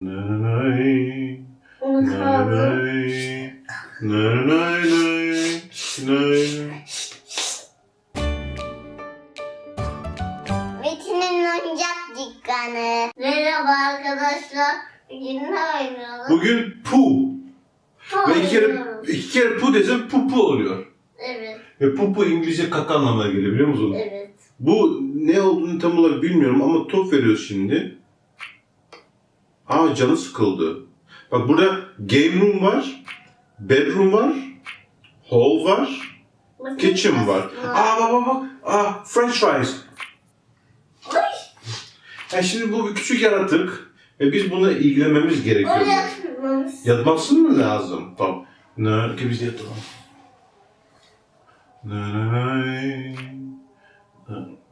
Nay, nay. Metin'in oyuncak dükkanı. Merhaba arkadaşlar. Bugün ne oynuyoruz? Bugün pu. Top Ve iki kere, oynuyoruz. iki kere pu desem pu pu oluyor. Evet, Ve pu pu İngilizce kaka anlamına geliyor biliyor musun? evet. Bu ne olduğunu tam olarak bilmiyorum ama top veriyoruz şimdi. Aa canı sıkıldı. Bak burada game room var, bedroom var, hall var, kitchen var. Aa bak bak bak. Aa french fries. Oy, Ya şimdi bu bir küçük yaratık ve biz buna ilgilenmemiz gerekiyor. oraya tutmamız. Yatması mı lazım? Tamam. Ne? Ki biz yatalım. Ne ne ne.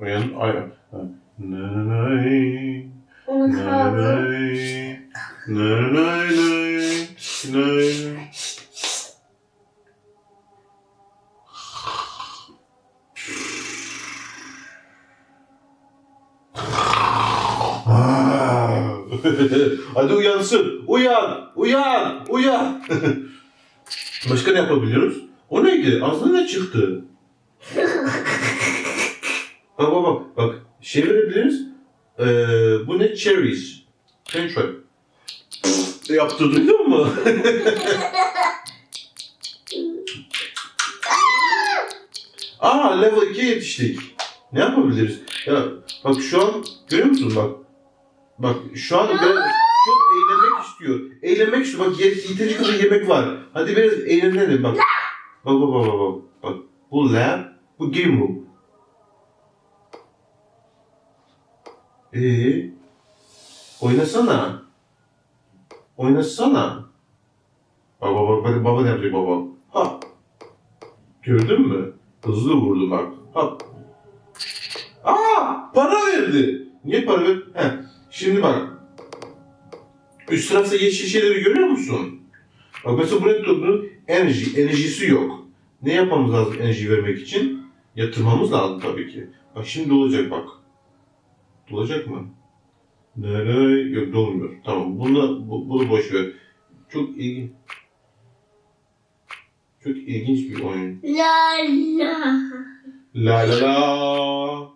Uyan. Ay. Ne ne ne. Ne Unutmadım. Ne. Ne ne ne. Ne. Ah. Hadi uyansın. Uyan, uyan, uyan. Başka ne yapabiliyoruz? O neydi? Ağzına ne çıktı? bak bak bak. Bak. Şey verebiliriz. Ee, bu ne? Cherries. French fry. Yaptı duydun mu? Aa level 2'ye yetiştik. Ne yapabiliriz? Ya bak şu an görüyor musun bak. Bak şu an ben çok eğlenmek istiyor. Eğlenmek istiyor. Bak yet- yeterince kadar yemek var. Hadi biraz eğlenelim bak. Bak bak bak bak bak. Bak bu lab, bu game room. Ee, oynasana. Oynasana. Bak bak bak baba ne yapacak baba. Ha. Gördün mü? Hızlı vurdu bak. Ha. Aa, para verdi. Niye para verdi? Heh. Şimdi bak. Üst tarafta yeşil şeyleri görüyor musun? Bak mesela buraya tuttuğun enerji, enerjisi yok. Ne yapmamız lazım enerji vermek için? Yatırmamız lazım tabii ki. Bak şimdi dolacak bak. Dolacak mı? Nereye? Yok dolmuyor. Tamam. Bunu, bu, bunu boş ver. Çok ilginç. Çok ilginç bir oyun. La la. La la la.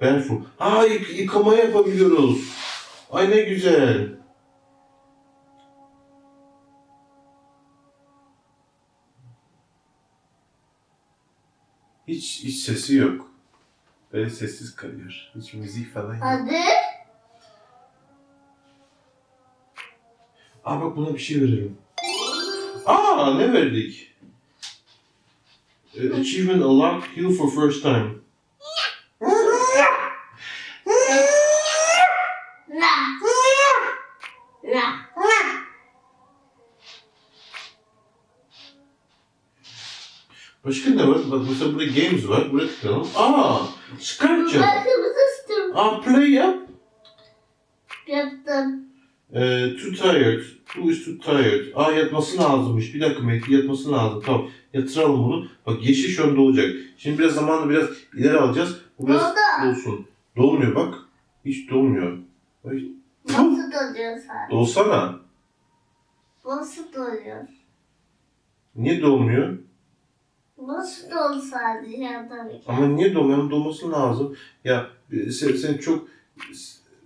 Ben su. Aa yık- yıkama yapabiliyoruz. Ay ne güzel. Hiç, hiç sesi yok. Böyle sessiz kalıyor. Hiç müzik falan yok. Hadi. Aa bak buna bir şey verelim. Aa ne verdik? Uh, achievement unlocked, heal for first time. Başka ne var? Bak mesela burada games var. Buraya tıklayalım. Aa! Istım. Aa play yap. Yaptım. Ee, too tired. Who is too tired? Aa yatması lazımmış. Bir dakika Mehdi yatması lazım. Tamam. Yatıralım bunu. Bak yeşil şu anda olacak. Şimdi biraz zamanı biraz ileri alacağız. Bu biraz Oldu. dolsun. Dolmuyor bak. Hiç dolmuyor. Ay, Nasıl doluyor sadece? Dolsana. Nasıl doluyor? Niye dolmuyor? Nasıl dolu sadece ya tabii ki. Ama niye dolmuyor? Dolması lazım. Ya e, sen, sen çok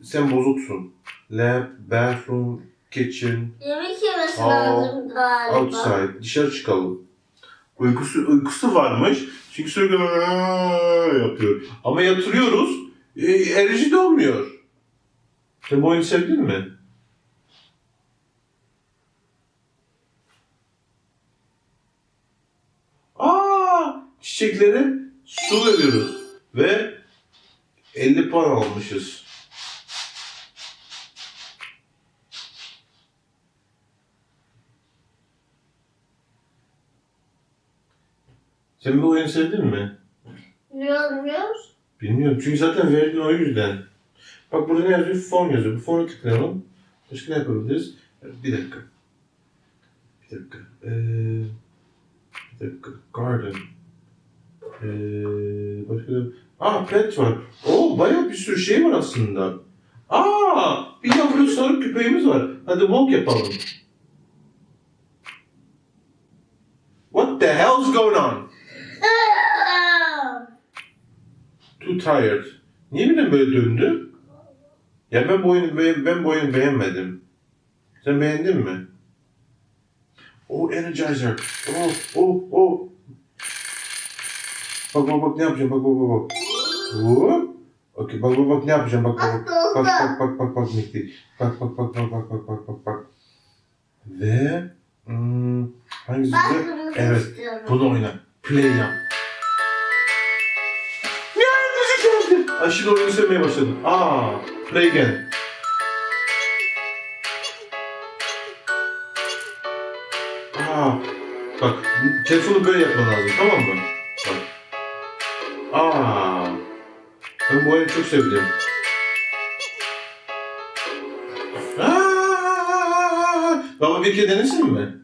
sen bozuksun. Lab, bathroom, kitchen, Yemek yemesi Aa, lazım galiba. outside. Dışarı çıkalım. Uykusu, uykusu varmış. Çünkü sürekli yapıyor. Ama yatırıyoruz. E, enerji de olmuyor. Sen bu oyunu sevdin mi? Aa, çiçeklere su veriyoruz. Ve 50 puan almışız. Sen bu oyunu sevdin mi? Ne olmuyor? Bilmiyorum. Çünkü zaten verdin o yüzden. Bak burada ne yazıyor? Phone yazıyor. Bu phone'u tıklayalım. Başka ne yapabiliriz? Bir dakika. Bir dakika. Ee, bir dakika. Garden. Ee, başka da... Aa pet var. Oo bayağı bir sürü şey var aslında. Aa bir yavru sarı köpeğimiz var. Hadi walk yapalım. What the hell's going on? Too tired. Niye birden böyle döndü? Ya ben bu oyunu, be- ben bu oyunu beğenmedim. Sen beğendin mi? Oh Energizer. Oh oh oh. Bak bak bak ne yapacağım bak bak bak. Hop. Okey bak bak bak ne yapacağım bak bak bak. Bak bak bak bak bak Mekti. Bak bak bak bak bak bak bak bak bak. Ve hmm, hangisi? Evet. Bunu oyna. Play yap. Ne müzik geldi? Ay şimdi oyunu sevmeye başladım. Aa, play again. Aa, bak telefonu böyle yapman lazım tamam mı? Bak. Aa, ben bu oyunu çok sevdim. Aa, baba bir kere denesin mi?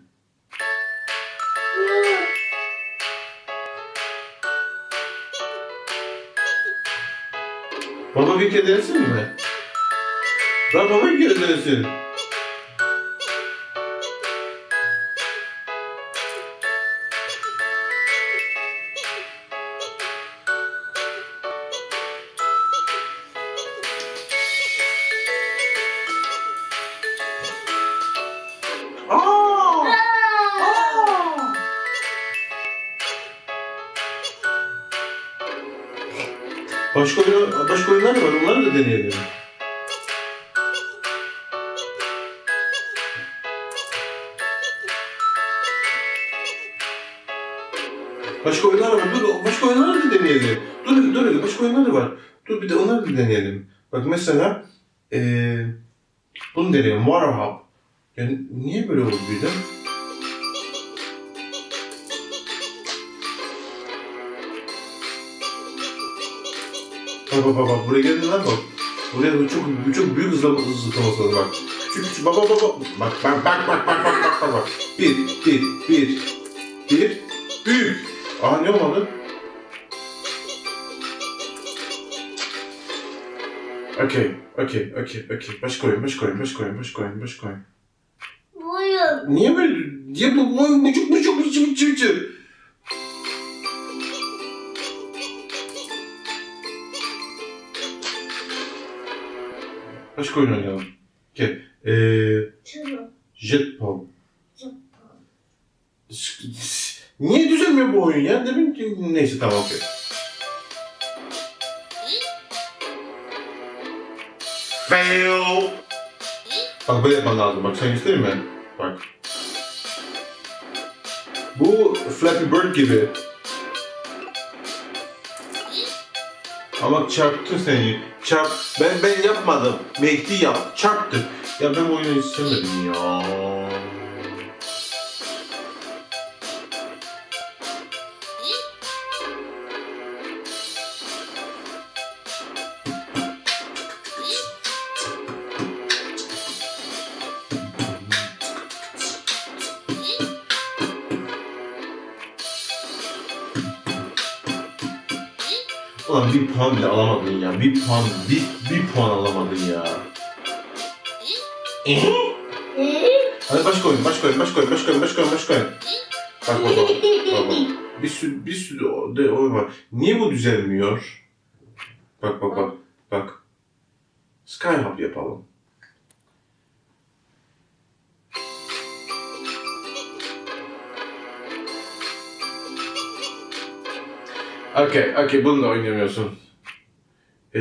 Baba bir kere denesin mi? Ben baba bir kere denesin. Deneyelim. Başka oyunlar var, dur başka oyunları da deneyelim. Dur, dur, başka oyunlar da var. Dur bir de onları da deneyelim. Bak mesela, eee bunu deneyelim, Water Hop. Yani niye böyle oldu birden? Bak bak bak, bak. buraya geldin lan bak. Buraya çok çok büyük hızlama hızlaması lazım bak. Küçük bak bak bak bak. Bak bak bak bak bak bak bak bak bak. Bir bir bir bir büyük. Aa ne olmadı? Okey, okey, okey, okey. Başka oyun, başka oyun, başka oyun, başka oyun, başka oyun. Buyurun. Niye böyle? Niye bu buçuk buçuk buçuk buçuk buçuk? Başka oyun oynayalım. Okey. Ee, Şunu. Jetpal. Niye düzelmiyor bu oyun ya? Demin ki neyse tamam okey. Fail. Bak böyle yapman lazım. Bak sen göstereyim mi? Bak. Bu Flappy Bird gibi. Ama çarptın seni. Çarp. Ben ben yapmadım. Mehdi yap. Çarptı. Ya ben bu oyunu istemedim ya. Bir puan bile alamadın ya. Bir puan, bir, bir puan alamadın ya. Ee? Hadi başka oyun, başka oyun, başka oyun, başka oyun, başka oyun, başka oyun. Bak bak bak. bak, bak. Bir sürü, bir sürü de oyun var. Niye bu düzelmiyor? Bak bak bak. Bak. Skyhop yapalım. Okey, okey bunu da oynamıyorsun. Ee,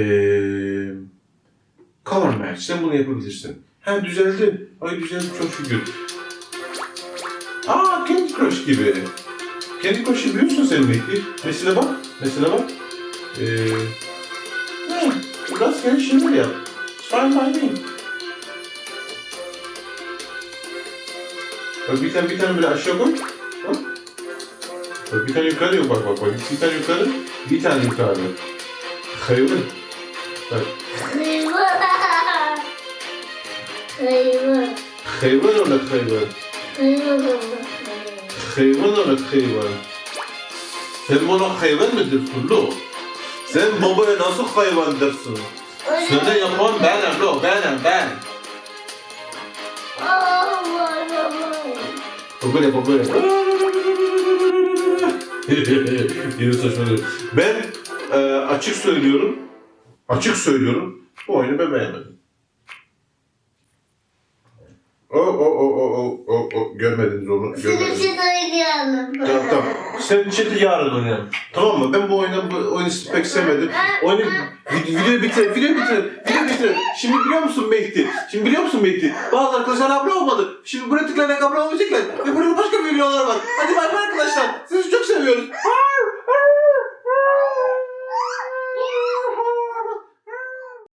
color match, sen bunu yapabilirsin. Ha düzeldi. Ay düzeldi çok şükür. Aa Candy Crush gibi. Candy Crush'ı biliyorsun sen belki. Mesela bak, mesela bak. Ee, ha, rastgele şeyler yap. Fine by bir tane bir tane böyle aşağı koy. Bak. Bir tane yukarı yok bak bak bak. Bir tane yukarı, bir tane yukarı. Hayır. Bak. Kıyma. Kıyma. Hayvan ola hayvan. Hayvan ola hayvan. Sen bana hayvan mı dersin lo? Sen babaya nasıl hayvan dersin? Sana yapan benim lo, benim ben. Bak böyle bak böyle. Yine saçmalıyor. Ben e, açık söylüyorum. Açık söylüyorum. Bu oyunu ben beğenmedim. O o o o o o o görmediniz onu. Görmediniz. için oynayalım. Tamam tamam. Sen chat'i yarın oynayalım. Tamam mı? Ben bu oyunu, bu oyunu pek sevmedim. Oyunu, vid- videoyu bitirelim, videoyu bitirelim, bitirelim. Şimdi biliyor musun Mehdi? Şimdi biliyor musun Mehdi? Bazı arkadaşlar abone olmadı. Şimdi buraya tıklayarak abone olacaklar. Ve burada başka videolar var. Hadi bay bay arkadaşlar. Sizi çok seviyoruz.